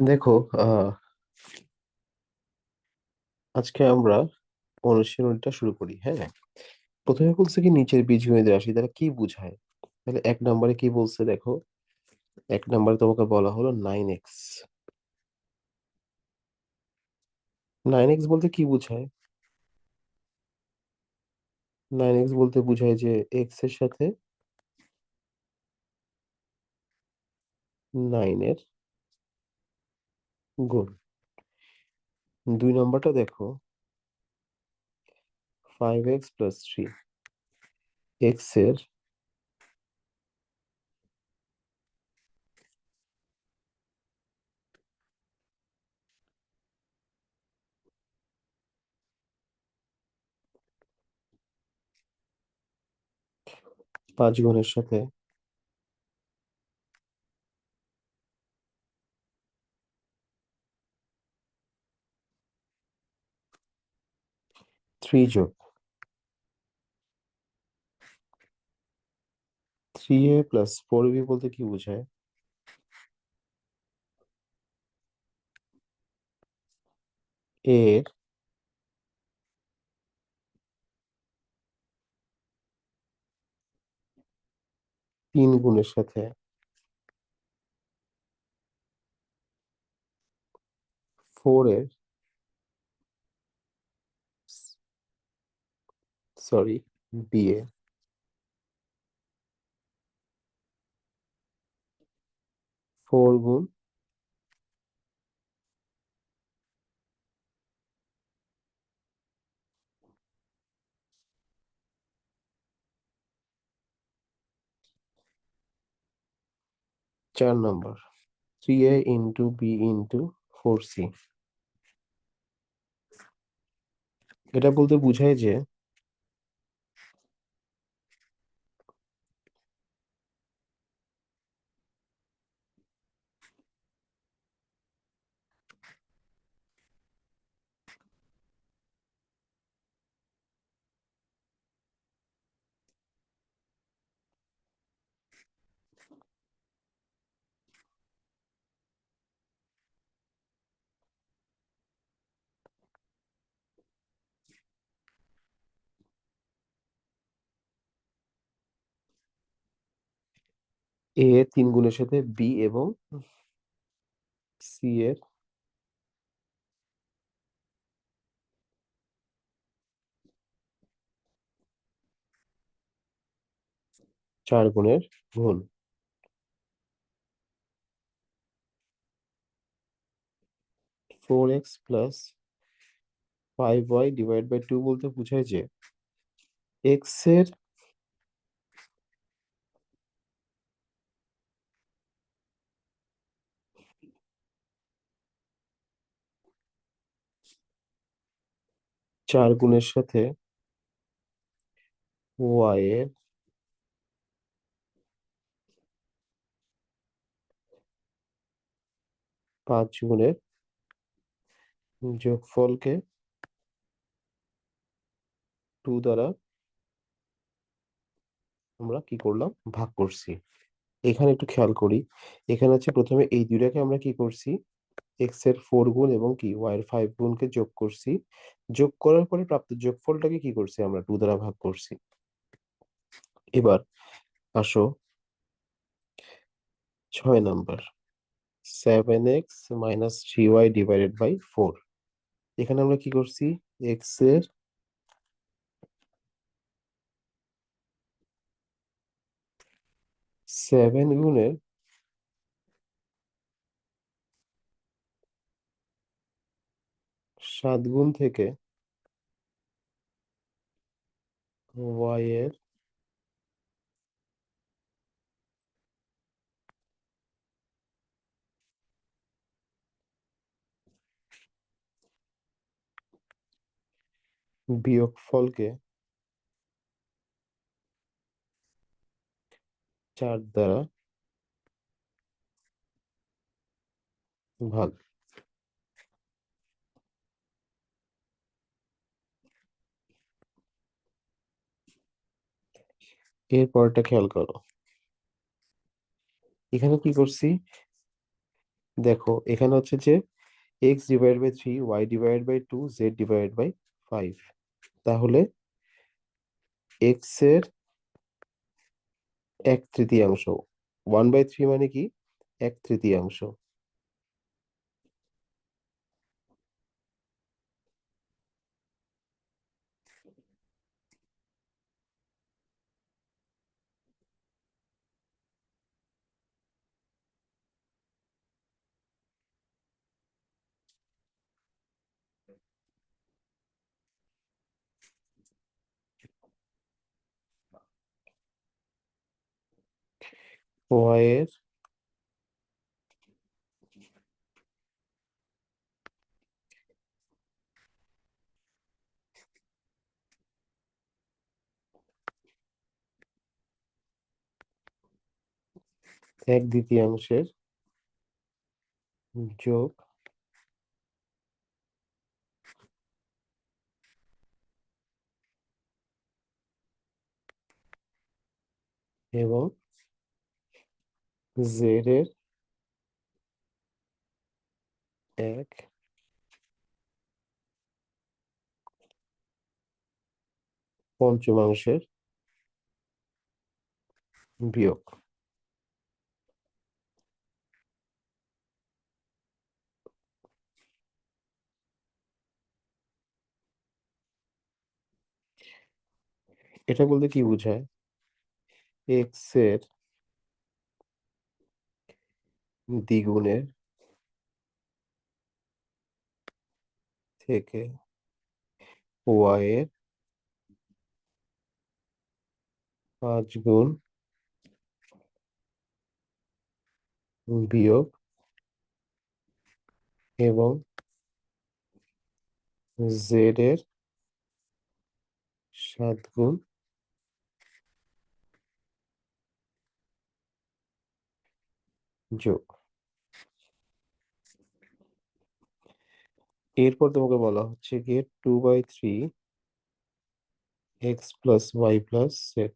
দেখো আহ আজকে আমরা অনুশীলনটা শুরু করি হ্যাঁ? প্রথমে বলছে কি নিচের বীজগণিত রাশি দ্বারা কি বোঝায়? তাহলে এক নম্বরে কি বলছে দেখো? এক নম্বরে তোমাকে বলা হলো নাইন এক্স নাইন এক্স বলতে কি বোঝায়? নাইন এক্স বলতে বোঝায় যে এক্সের সাথে নাইন এর গুণ। দুই নম্বরটা দেখো। ফাইভ এক্স প্লাস থ্রি এক্সের পাঁচ গুণের সাথে যোগ three A plus four B বলতে কি বোঝায়? এর তিন গুণের সাথে ফোর এর সরি বি এ ফোর গুণ। চার number. Three A into B into four C এটা বলতে বোঝায় যে এ তিন গুণের সাথে বি এবং সি এর চার গুণের গুণ। Four X plus five Y divide by two বলতে বোঝায় যে এক্সের চার গুণের সাথে ওয়াই এর পাঁচ গুণের যোগফলকে টু দ্বারা আমরা কি করলাম? ভাগ করছি। এখানে একটু খেয়াল করি। এখানে হচ্ছে প্রথমে এই দুইটাকে আমরা কি করছি? এক্সের ফোর গুণ এবং কি? ওয়াই এর ফাইভ গুণকে যোগ করছি। যোগ করার পরে প্রাপ্ত যোগফলটাকে কি করছি আমরা? টু দ্বারা ভাগ করছি। এবার আসো ছয় number seven X minus three Y divided by four এখানে আমরা কি করছি? এক্সের সেভেন গুণের সাত গুণ থেকে ওয়াই এর বিয়োগফলকে চার দ্বারা ভাগ এর পরটা খেয়াল করো। এখানে কি করছি? দেখো, এখানে হচ্ছে যে X divide by three Y divide by two Z divide by five তাহলে এক্সের এক তৃতীয়াংশ। ওয়ান বাই থ্রি মানে কি? এক তৃতীয়াংশ। ওয়াই এর এক দ্বিতীয়াংশের যোগ এবং জেড এর এক পঞ্চমাংশের বিয়োগ এটা বলতে কি বোঝায়? এক্সের দ্বিগুণের থেকে ওয়াই এর পাঁচ গুণ বিয়োগ এবং জেড এর সাত গুণ যোগ। এরপর তোমাকে বলা হচ্ছে গিয়ে two by three X plus Y plus Z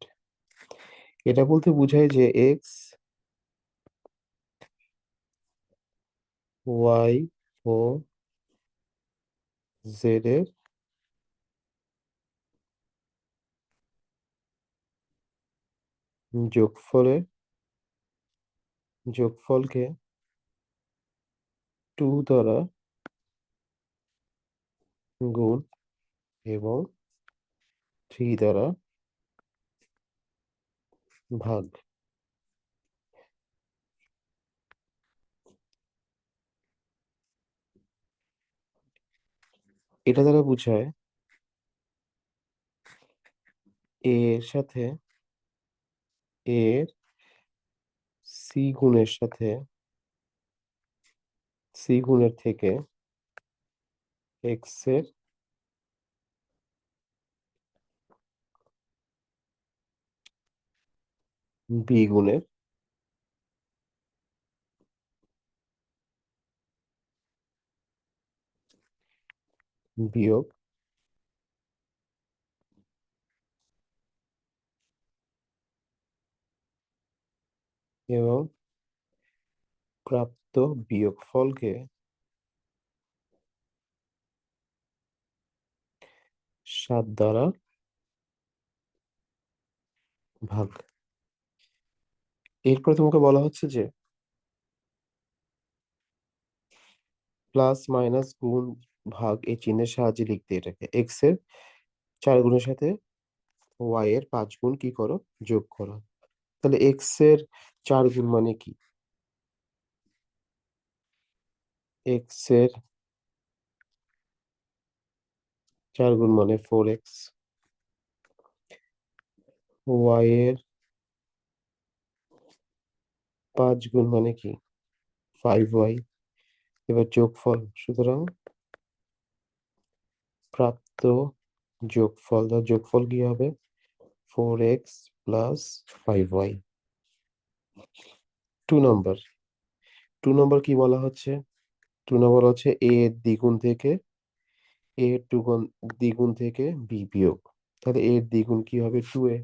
এটা বলতে বোঝায় যে এক্স ওয়াই ও জেড এর যোগফলের যোগফলকে টু দ্বারা গুণ এবং থ্রি দ্বারা ভাগ। এটা দ্বারা বোঝায় এর সাথে এর সি গুণের সাথে সি গুণের থেকে এক্সের বি গুণের। বিয়োগ এবং প্রাপ্ত বিয়োগফলকে সাত দ্বারা ভাগ এরপর তোমাকে বলা হচ্ছে যে প্লাস মাইনাস গুণ ভাগ এই চিহ্নের সাহায্যে লিখতে এটাকে। এক্সের চার গুণের সাথে ওয়াই এর পাঁচ গুণ কি করো? যোগ করো। তাহলে এক্সের চার গুণ মানে কি? এক্সের চার গুণ মানে ফোর এক্স ওয়াই এর পাঁচ গুণ মানে কি? ফাইভ ওয়াই এবার যোগফল, সুতরাং প্রাপ্ত যোগফল তার যোগফল কি হবে? Four X plus five Y two number two number কি বলা হচ্ছে? টু নম্বর হচ্ছে এ এর দ্বিগুণ থেকে এ এর টু গুণ দ্বিগুণ থেকে বি বিয়োগ। তাহলে এর দ্বিগুণ কি হবে? টু এ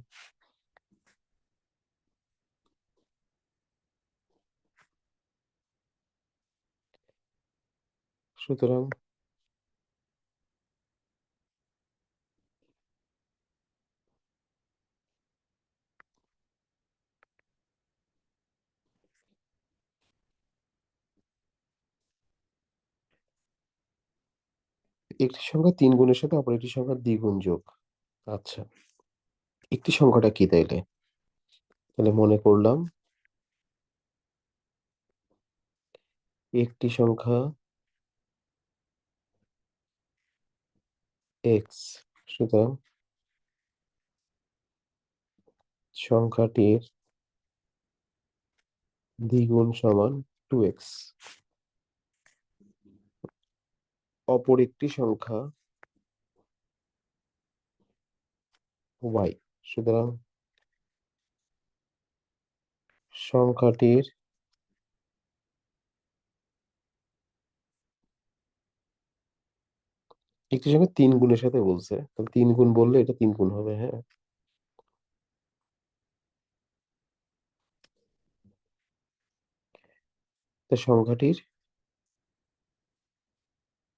সুতরাং একটি সংখ্যা তিন গুণের সাথে অপর একটি সংখ্যার দ্বিগুণ যোগ। আচ্ছা। একটি সংখ্যাটা কি তাইলে? তাহলে মনে করলাম, একটি সংখ্যা এক্স সুতরাং সংখ্যাটির দ্বিগুণ সমান টু এক্স অপর একটি সংখ্যা ওয়াই সুতরাং সংখ্যাটির একটি সঙ্গে তিন গুণের সাথে বলছে। তিন গুণ বললে এটা তিন গুণ হবে হ্যাঁ। সংখ্যাটির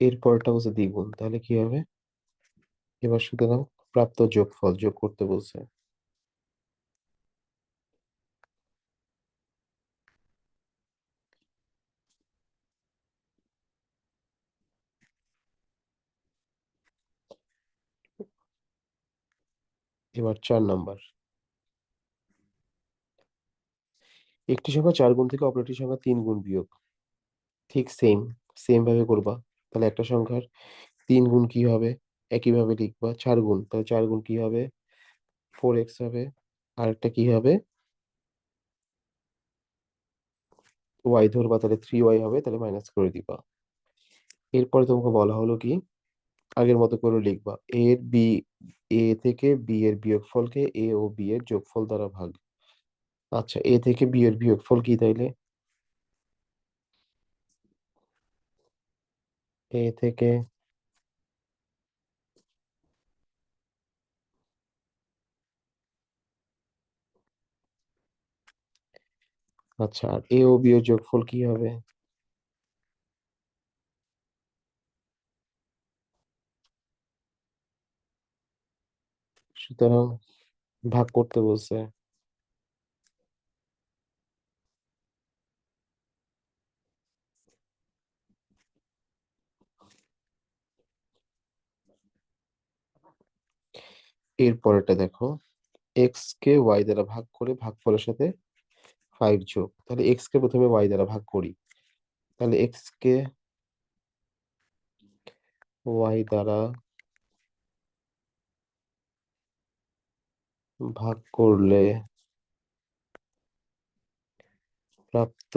এরপরটা হচ্ছে দ্বিগুণ, তাহলে কি হবে? এবার সুতরাং প্রাপ্ত যোগফল যোগ করতে বলছে। এবার চার নাম্বার। একটি সংখ্যা চার গুণ থেকে অপর একটি সংখ্যা তিন গুণ বিয়োগ। ঠিক সেম সেম ভাবে করবা। তাহলে একটা সংখ্যার তিন গুণ কি হবে? একইভাবে লিখবা চার গুণ। তাহলে চার গুণ কি হবে? ফোর এক্স হবে। আর একটা কি হবে? ওয়াই ধরবা, তাহলে থ্রি ওয়াই হবে, তাহলে মাইনাস করে দিবা। এরপরে তোমাকে বলা হলো কি? আগের মতো করে লিখবা। এর বি, এ থেকে বি এর বিয়োগফলকে এ ও বি এর যোগফল দ্বারা ভাগ। আচ্ছা এ থেকে বি এর বিয়োগফল কি তাইলে? এ থেকে আচ্ছা আর এ ও বি এর যোগফল কি হবে? সুতরাং ভাগ করতে বলছে। এরপরেরটা দেখো এক্স কে ওয়াই দ্বারা ভাগ করে ভাগফলের সাথে ফাইভ যোগ। তাহলে এক্স কে প্রথমে ওয়াই দ্বারা ভাগ করি। তাহলে এক্স কে ওয়াই দ্বারা ভাগ করলে প্রাপ্ত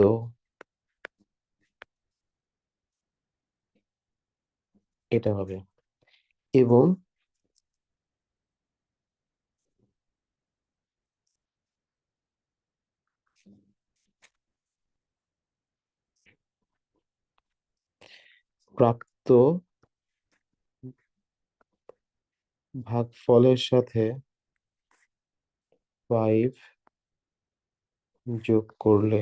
এটা হবে। এবং প্রাপ্ত ভাগফলের সাথে ফাইভ যোগ করলে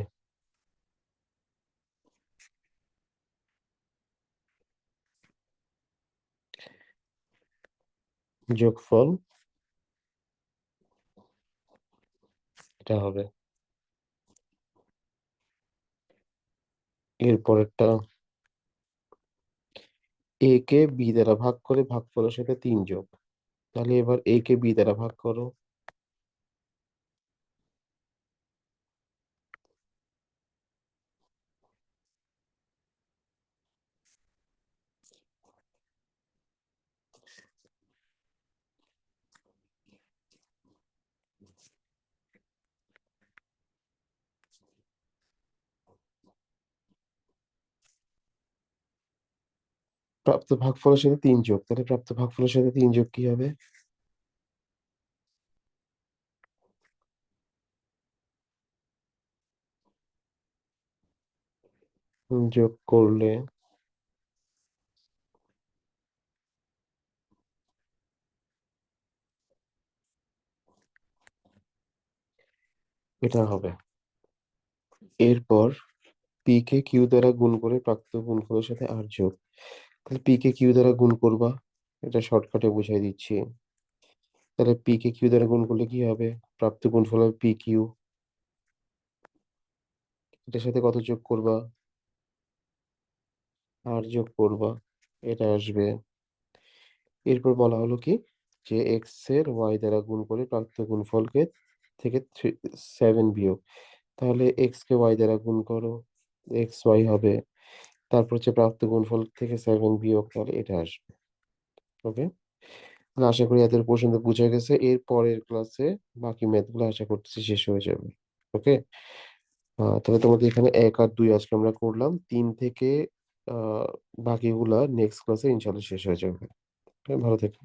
যোগফল এটা হবে। এরপরেরটা এ কে বি দ্বারা ভাগ করে ভাগফলের সাথে তিন যোগ। তাহলে এবার এ কে বি দ্বারা ভাগ করো। প্রাপ্ত ভাগফলের সাথে তিন যোগ। তাহলে প্রাপ্ত ভাগফলের সাথে তিন যোগ কি হবে? যোগ করলে এটা হবে। এরপর পি কে কিউ দ্বারা গুণ করে প্রাপ্ত গুণফলের সাথে আর যোগ। তাহলে পি কে কিউ দ্বারা গুণ করবা। এটা শর্টকাটে বুঝাই দিচ্ছি। তাহলে পি কে কিউ দ্বারা গুণ করলে কি হবে? প্রাপ্ত গুণফল হবে পি কিউ এটার সাথে কত যোগ করবা? আর যোগ করবা। এটা আসবে। এরপর বলা হলো কি? যে এক্সের ওয়াই দ্বারা গুণ করে প্রাপ্ত গুণফলকে থেকে সেভেন বিয়োগ। তাহলে এক্স কে ওয়াই দ্বারা গুণ করো। এক্স ওয়াই হবে। তারপর হচ্ছে প্রাপ্ত গুণফল থেকে সেভেন বিয়োগ তাহলে এটা আসবে। ওকে তাহলে আশা করি এদের পর্যন্ত বুঝা গেছে। এর পরের ক্লাসে বাকি ম্যাথগুলো আশা করতেছি শেষ হয়ে যাবে। ওকে তাহলে তোমাদের এখানে এক আর দুই আজকে আমরা করলাম। তিন থেকে বাকিগুলা নেক্সট ক্লাসে ইনশাল্লাহ শেষ হয়ে যাবে। ভালো থেকো।